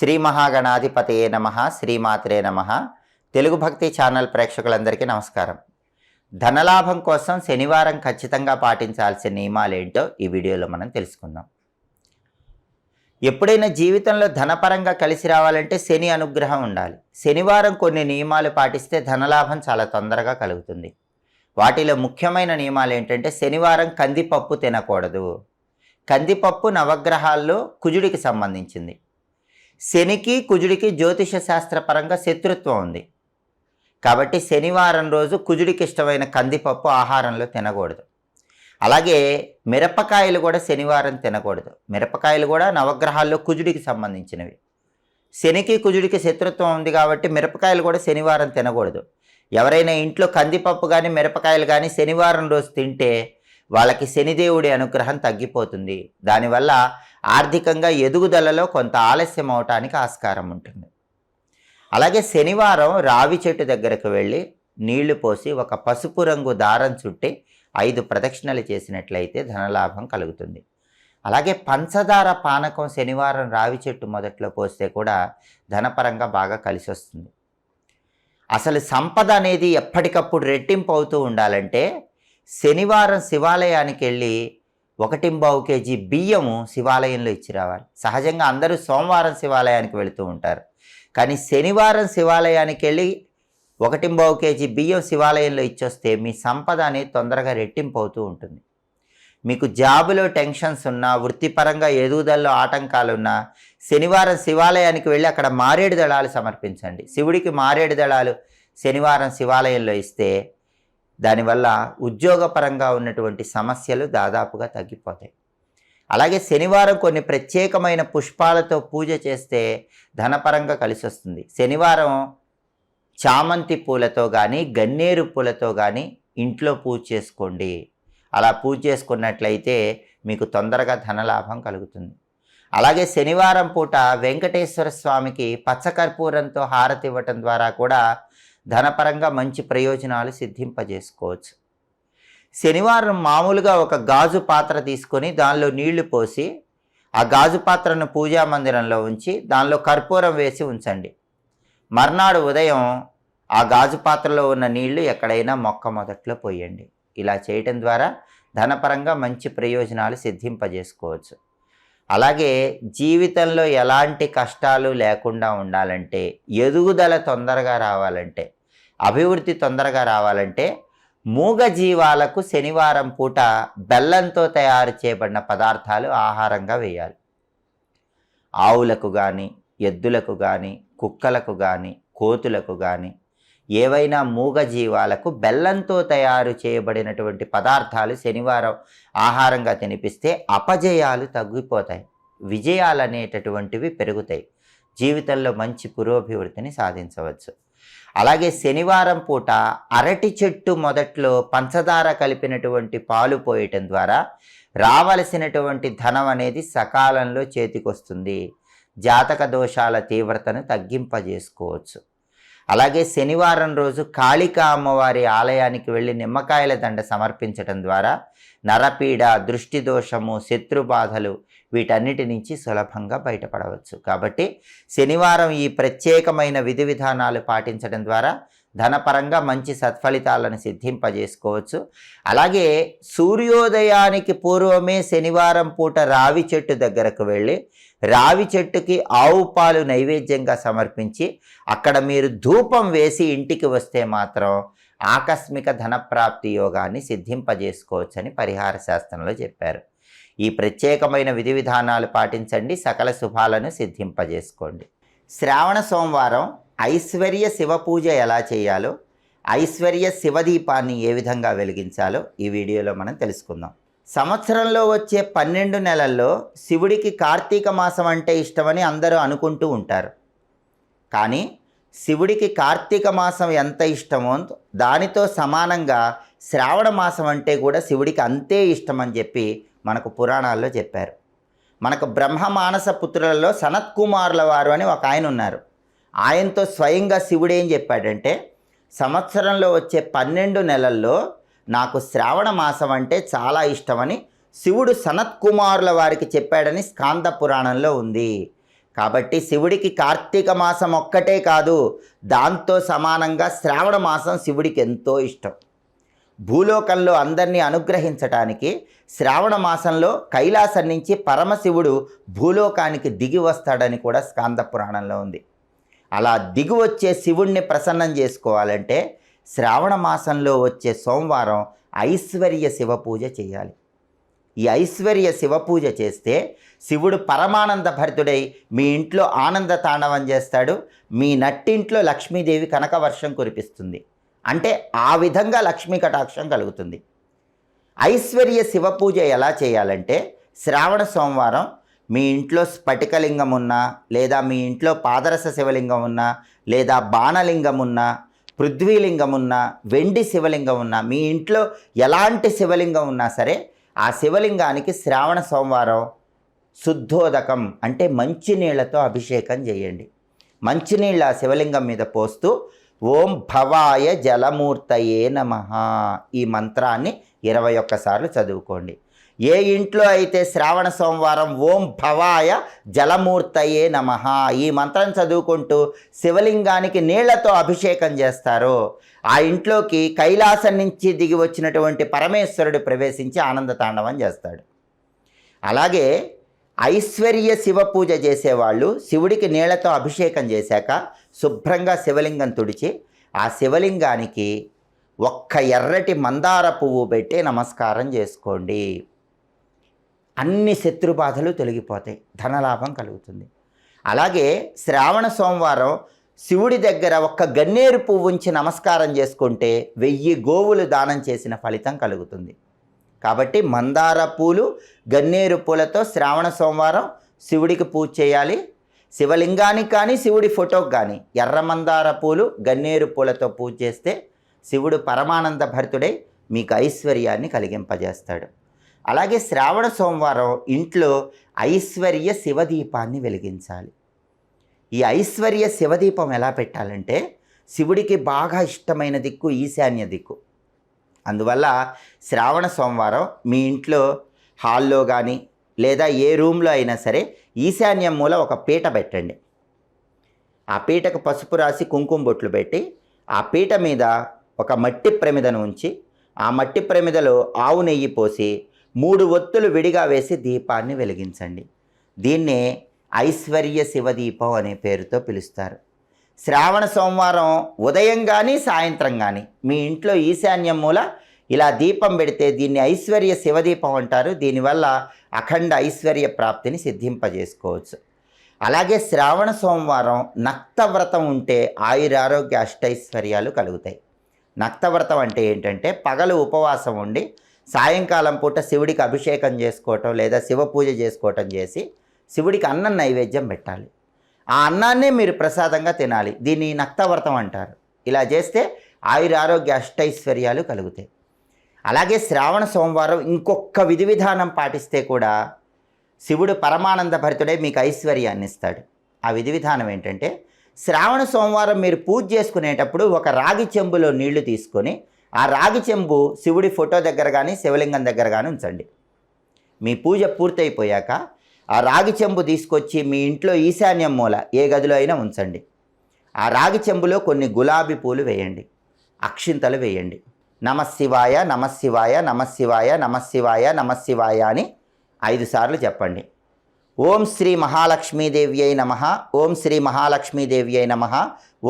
శ్రీ మహాగణాధిపతయే నమ శ్రీమాత్రే నమ. తెలుగు భక్తి ఛానల్ ప్రేక్షకులందరికీ నమస్కారం. ధనలాభం కోసం శనివారం ఖచ్చితంగా పాటించాల్సిన నియమాలు ఏంటో ఈ వీడియోలో మనం తెలుసుకుందాం. ఎప్పుడైనా జీవితంలో ధనపరంగా కలిసి రావాలంటే శని అనుగ్రహం ఉండాలి. శనివారం కొన్ని నియమాలు పాటిస్తే ధనలాభం చాలా తొందరగా కలుగుతుంది. వాటిలో ముఖ్యమైన నియమాలు ఏంటంటే శనివారం కందిపప్పు తినకూడదు. కందిపప్పు నవగ్రహాల్లో కుజుడికి సంబంధించింది. శనికి కుజుడికి జ్యోతిష శాస్త్రపరంగా శత్రుత్వం ఉంది. కాబట్టి శనివారం రోజు కుజుడికి ఇష్టమైన కందిపప్పు ఆహారంలో తినకూడదు. అలాగే మిరపకాయలు కూడా శనివారం తినకూడదు. మిరపకాయలు కూడా నవగ్రహాల్లో కుజుడికి సంబంధించినవి. శనికి కుజుడికి శత్రుత్వం ఉంది కాబట్టి మిరపకాయలు కూడా శనివారం తినకూడదు. ఎవరైనా ఇంట్లో కందిపప్పు కానీ మిరపకాయలు కానీ శనివారం రోజు తింటే వాళ్ళకి శనిదేవుడి అనుగ్రహం తగ్గిపోతుంది. దానివల్ల ఆర్థికంగా ఎదుగుదలలో కొంత ఆలస్యం అవటానికి ఆస్కారం ఉంటుంది. అలాగే శనివారం రావి చెట్టు దగ్గరకు వెళ్ళి నీళ్ళు పోసి ఒక పసుపు రంగు దారం చుట్టి ఐదు ప్రదక్షిణలు చేసినట్లయితే ధనలాభం కలుగుతుంది. అలాగే పంచదార పానకం శనివారం రావి చెట్టు మొదట్లో పోస్తే కూడా ధనపరంగా బాగా కలిసి వస్తుంది అసలు సంపద అనేది ఎప్పటికప్పుడు రెట్టింపు అవుతూ ఉండాలంటే శనివారం శివాలయానికి వెళ్ళి ఒకటింబావు కేజీ బియ్యము శివాలయంలో ఇచ్చి రావాలి. సహజంగా అందరూ సోమవారం శివాలయానికి వెళుతూ ఉంటారు. కానీ శనివారం శివాలయానికి వెళ్ళి ఒకటింబావు కేజీ బియ్యం శివాలయంలో ఇచ్చొస్తే మీ సంపద అనేది తొందరగా రెట్టింపు అవుతూ ఉంటుంది. మీకు జాబులో టెన్షన్స్ ఉన్నా వృత్తిపరంగా ఎదుగుదలలో ఆటంకాలున్నా శనివారం శివాలయానికి వెళ్ళి అక్కడ మారేడు దళాలు సమర్పించండి. శివుడికి మారేడు దళాలు శనివారం శివాలయంలో ఇస్తే దానివల్ల ఉద్యోగపరంగా ఉన్నటువంటి సమస్యలు దాదాపుగా తగ్గిపోతాయి. అలాగే శనివారం కొన్ని ప్రత్యేకమైన పుష్పాలతో పూజ చేస్తే ధనపరంగా కలిసి వస్తుంది శనివారం చామంతి పూలతో కానీ గన్నేరు పూలతో కానీ ఇంట్లో పూజ చేసుకోండి. అలా పూజ చేసుకున్నట్లయితే మీకు తొందరగా ధనలాభం కలుగుతుంది. అలాగే శనివారం పూట వెంకటేశ్వర స్వామికి పచ్చకర్పూరంతో హారతి ఇవ్వటం ద్వారా కూడా ధనపరంగా మంచి ప్రయోజనాలు సిద్ధింపజేసుకోవచ్చు. శనివారం మామూలుగా ఒక గాజు పాత్ర తీసుకొని దానిలో నీళ్ళు పోసి ఆ గాజు పాత్రను పూజా మందిరంలో ఉంచి దానిలో కర్పూరం వేసి ఉంచండి. మర్నాడు ఉదయం ఆ గాజు పాత్రలో ఉన్న నీళ్ళు ఎక్కడైనా మొక్క మొదట్లో పోయండి. ఇలా చేయటం ద్వారా ధనపరంగా మంచి ప్రయోజనాలు సిద్ధింపజేసుకోవచ్చు. అలాగే జీవితంలో ఎలాంటి కష్టాలు లేకుండా ఉండాలంటే ఎదుగుదల తొందరగా రావాలంటే అభివృద్ధి తొందరగా రావాలంటే మూగ జీవాలకు శనివారం పూట బెల్లంతో తయారు చేయబడిన పదార్థాలు ఆహారంగా వేయాలి. ఆవులకు కానీ ఎద్దులకు కానీ కుక్కలకు కానీ కోతులకు కానీ ఏవైనా మూగ జీవాలకు బెల్లంతో తయారు చేయబడినటువంటి పదార్థాలు శనివారం ఆహారంగా తినిపిస్తే అపజయాలు తగ్గిపోతాయి. విజయాలు అనేటటువంటివి పెరుగుతాయి. జీవితంలో మంచి పురోభివృద్ధిని సాధించవచ్చు. అలాగే శనివారం పూట అరటి చెట్టు మొదట్లో పంచదార కలిపినటువంటి పాలు పోయటం ద్వారా రావలసినటువంటి ధనం అనేది సకాలంలో చేతికొస్తుంది. జాతక దోషాల తీవ్రతను తగ్గింపజేసుకోవచ్చు. అలాగే శనివారం రోజు కాళికా అమ్మవారి ఆలయానికి వెళ్ళి నిమ్మకాయల దండ సమర్పించటం ద్వారా నరపీడ దృష్టి దోషము శత్రుబాధలు వీటన్నిటి నుంచి సులభంగా బయటపడవచ్చు. కాబట్టి శనివారం ఈ ప్రత్యేకమైన విధి విధానాలు పాటించడం ద్వారా ధనపరంగా మంచి సత్ఫలితాలను సిద్ధింపజేసుకోవచ్చు. అలాగే సూర్యోదయానికి పూర్వమే శనివారం పూట రావి చెట్టు దగ్గరకు వెళ్ళి రావి చెట్టుకి ఆవు పాలు నైవేద్యంగా సమర్పించి అక్కడ మీరు ధూపం వేసి ఇంటికి వస్తే మాత్రం ఆకస్మిక ధనప్రాప్తి యోగాన్ని సిద్ధింపజేసుకోవచ్చని పరిహార శాస్త్రంలో చెప్పారు. ఈ ప్రత్యేకమైన విధి విధానాలు పాటించండి సకల శుభాలను సిద్ధింపజేసుకోండి. శ్రావణ సోమవారం ఐశ్వర్య శివ పూజ ఎలా చేయాలో ఐశ్వర్య శివదీపాన్ని ఏ విధంగా వెలిగించాలో ఈ వీడియోలో మనం తెలుసుకుందాం. సంవత్సరంలో వచ్చే పన్నెండు నెలల్లో శివుడికి కార్తీక మాసం అంటే ఇష్టమని అందరూ అనుకుంటూ ఉంటారు. కానీ శివుడికి కార్తీక మాసం ఎంత ఇష్టమో దానితో సమానంగా శ్రావణ మాసం అంటే కూడా శివుడికి అంతే ఇష్టమని చెప్పి మనకు పురాణాల్లో చెప్పారు. మనకు బ్రహ్మ మానస పుత్రులలో సనత్ కుమారుల వారు అని ఒక ఆయన ఉన్నారు. ఆయనతో స్వయంగా శివుడు ఏం చెప్పాడంటే సంవత్సరంలో వచ్చే పన్నెండు నెలల్లో నాకు శ్రావణ మాసం అంటే చాలా ఇష్టమని శివుడు సనత్ కుమారుల వారికి చెప్పాడని స్కాంద పురాణంలో ఉంది. కాబట్టి శివుడికి కార్తీక మాసం ఒక్కటే కాదు దాంతో సమానంగా శ్రావణ మాసం శివుడికి ఎంతో ఇష్టం. భూలోకంలో అందరినీ అనుగ్రహించటానికి శ్రావణ మాసంలో కైలాసం నుంచి పరమశివుడు భూలోకానికి దిగి వస్తాడని కూడా స్కాంద పురాణంలో ఉంది. అలా దిగి వచ్చే శివుణ్ణి ప్రసన్నం చేసుకోవాలంటే శ్రావణ మాసంలో వచ్చే సోమవారం ఐశ్వర్య శివ పూజ చేయాలి. ఈ ఐశ్వర్య శివ పూజ చేస్తే శివుడు పరమానంద భరితుడై మీ ఇంట్లో ఆనంద తాండవం చేస్తాడు. మీ నట్టింట్లో లక్ష్మీదేవి కనక వర్షం కురిపిస్తుంది. అంటే ఆ విధంగా లక్ష్మీ కటాక్షం కలుగుతుంది. ఐశ్వర్య శివ పూజ ఎలా చేయాలంటే శ్రావణ సోమవారం మీ ఇంట్లో స్ఫటికలింగం ఉన్నా లేదా మీ ఇంట్లో పాదరస శివలింగం ఉన్నా లేదా బాణలింగం ఉన్నా పృథ్వీలింగం ఉన్నా వెండి శివలింగం ఉన్నా మీ ఇంట్లో ఎలాంటి శివలింగం ఉన్నా సరే ఆ శివలింగానికి శ్రావణ సోమవారం శుద్ధోదకం అంటే మంచినీళ్ళతో అభిషేకం చేయండి. మంచినీళ్ళ ఆ శివలింగం మీద పోస్తూ ఓం భవాయ జలమూర్తయే నమ ఈ మంత్రాన్ని ఇరవై ఒక్కసార్లు చదువుకోండి. ఏ ఇంట్లో అయితే శ్రావణ సోమవారం ఓం భవాయ జలమూర్తయే నమ. ఈ మంత్రం చదువుకుంటూ శివలింగానికి నీళ్ళతో అభిషేకం చేస్తారో. ఆ ఇంట్లోకి కైలాసం నుంచి దిగి వచ్చినటువంటి పరమేశ్వరుడు ప్రవేశించి ఆనంద తాండవం చేస్తాడు. అలాగే ఐశ్వర్య శివ పూజ చేసేవాళ్ళు శివుడికి నీళ్ళతో అభిషేకం చేశాక శుభ్రంగా శివలింగం తుడిచి ఆ శివలింగానికి ఒక్క ఎర్రటి మందార పువ్వు పెట్టి నమస్కారం చేసుకోండి. అన్ని శత్రుబాధలు తొలగిపోతాయి. ధనలాభం కలుగుతుంది. అలాగే శ్రావణ సోమవారం శివుడి దగ్గర ఒక్క గన్నేరు పువ్వు ఉంచి నమస్కారం చేసుకుంటే వెయ్యి గోవులు దానం చేసిన ఫలితం కలుగుతుంది. కాబట్టి మందార పూలు గన్నేరు పూలతో శ్రావణ సోమవారం శివుడికి పూజ చేయాలి. శివలింగానికి కానీ శివుడి ఫోటోకి కానీ ఎర్ర మందార పూలు గన్నేరు పూలతో పూజ చేస్తే శివుడు పరమానంద భరితుడై మీకు ఐశ్వర్యాన్ని కలిగింపజేస్తాడు. అలాగే శ్రావణ సోమవారం ఇంట్లో ఐశ్వర్య శివదీపాన్ని వెలిగించాలి. ఈ ఐశ్వర్య శివదీపం ఎలా పెట్టాలంటే శివుడికి బాగా ఇష్టమైన దిక్కు ఈశాన్య దిక్కు. అందువల్ల శ్రావణ సోమవారం మీ ఇంట్లో హాల్లో కానీ లేదా ఏ రూమ్లో అయినా సరే ఈశాన్యం మూల ఒక పీట పెట్టండి. ఆ పీటకు పసుపు రాసి కుంకుమ బొట్లు పెట్టి ఆ పీట మీద ఒక మట్టి ప్రమిదను ఉంచి ఆ మట్టి ప్రమిదలో ఆవు నెయ్యి పోసి మూడు ఒత్తులు విడిగా వేసి దీపాన్ని వెలిగించండి. దీన్నే ఐశ్వర్య శివదీపం అనే పేరుతో పిలుస్తారు. శ్రావణ సోమవారం ఉదయం కానీ సాయంత్రం కానీ మీ ఇంట్లో ఈశాన్యం మూల ఇలా దీపం పెడితే దీన్ని ఐశ్వర్య శివదీపం అంటారు. దీనివల్ల అఖండ ఐశ్వర్య ప్రాప్తిని సిద్ధింపజేసుకోవచ్చు. అలాగే శ్రావణ సోమవారం నక్తవ్రతం ఉంటే ఆయురారోగ్య అష్టైశ్వర్యాలు కలుగుతాయి. నక్తవ్రతం అంటే ఏంటంటే పగలు ఉపవాసం ఉండి సాయంకాలం పూట శివుడికి అభిషేకం చేసుకోవటం లేదా శివ పూజ చేసుకోవటం చేసి శివుడికి అన్నం నైవేద్యం పెట్టాలి. ఆ అన్నాన్నే మీరు ప్రసాదంగా తినాలి. దీన్ని నక్తవ్రతం అంటారు. ఇలా చేస్తే ఆయురారోగ్య అష్టైశ్వర్యాలు కలుగుతాయి. అలాగే శ్రావణ సోమవారం ఇంకొక విధి విధానం పాటిస్తే కూడా శివుడు పరమానంద భరితుడే మీకు ఐశ్వర్యాన్ని ఇస్తాడు. ఆ విధి విధానం ఏంటంటే శ్రావణ సోమవారం మీరు పూజ చేసుకునేటప్పుడు ఒక రాగి చెంబులో నీళ్ళు తీసుకొని ఆ రాగి చెంబు శివుడి ఫోటో దగ్గర కానీ శివలింగం దగ్గర కానీ ఉంచండి. మీ పూజ పూర్తయిపోయాక ఆ రాగి చెంబు తీసుకొచ్చి మీ ఇంట్లో ఈశాన్యం మూల ఏ గదిలో అయినా ఉంచండి. ఆ రాగి చెంబులో కొన్ని గులాబీ పూలు వేయండి. అక్షింతలు వేయండి. నమశివాయ నమశివాయ నమశివాయ నమశివాయ నమశివాయ అని ఐదు సార్లు చెప్పండి. ఓం శ్రీ మహాలక్ష్మీదేవి అయి నమ ఓం శ్రీ మహాలక్ష్మీదేవి అయి నమ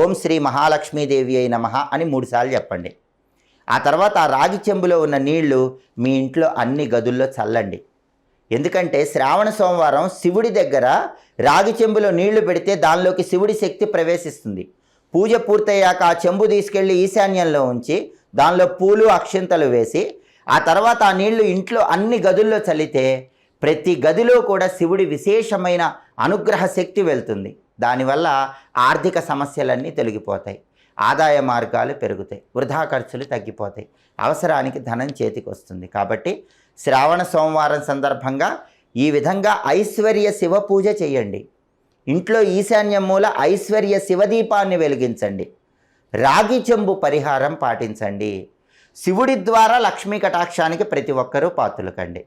ఓం శ్రీ మహాలక్ష్మీదేవి అయి నమ అని మూడుసార్లు చెప్పండి. ఆ తర్వాత ఆ రాగి చెంబులో ఉన్న నీళ్ళు మీ ఇంట్లో అన్ని గదుల్లో చల్లండి. ఎందుకంటే శ్రావణ సోమవారం శివుడి దగ్గర రాగి చెంబులో నీళ్ళు పెడితే దానిలోకి శివుడి శక్తి ప్రవేశిస్తుంది. పూజ పూర్తయ్యాక ఆ చెంబు తీసుకెళ్ళి ఈశాన్యంలో ఉంచి దానిలో పూలు అక్షింతలు వేసి ఆ తర్వాత ఆ నీళ్ళు ఇంట్లో అన్ని గదుల్లో చల్లితే ప్రతి గదిలో కూడా శివుడి విశేషమైన అనుగ్రహ శక్తి వెళ్తుంది. దానివల్ల ఆర్థిక సమస్యలన్నీ తొలగిపోతాయి. ఆదాయ మార్గాలు పెరుగుతాయి వృధా ఖర్చులు తగ్గిపోతాయి. అవసరానికి ధనం చేతికి వస్తుంది కాబట్టి శ్రావణ సోమవారం సందర్భంగా ఈ విధంగా ఐశ్వర్య శివ పూజ చేయండి. ఇంట్లో ఈశాన్యం మూల ఐశ్వర్య శివదీపాన్ని వెలిగించండి. రాగి చెంబు పరిహారం పాటించండి. శివుడి ద్వారా లక్ష్మీ కటాక్షానికి ప్రతి ఒక్కరూ పాతులకండి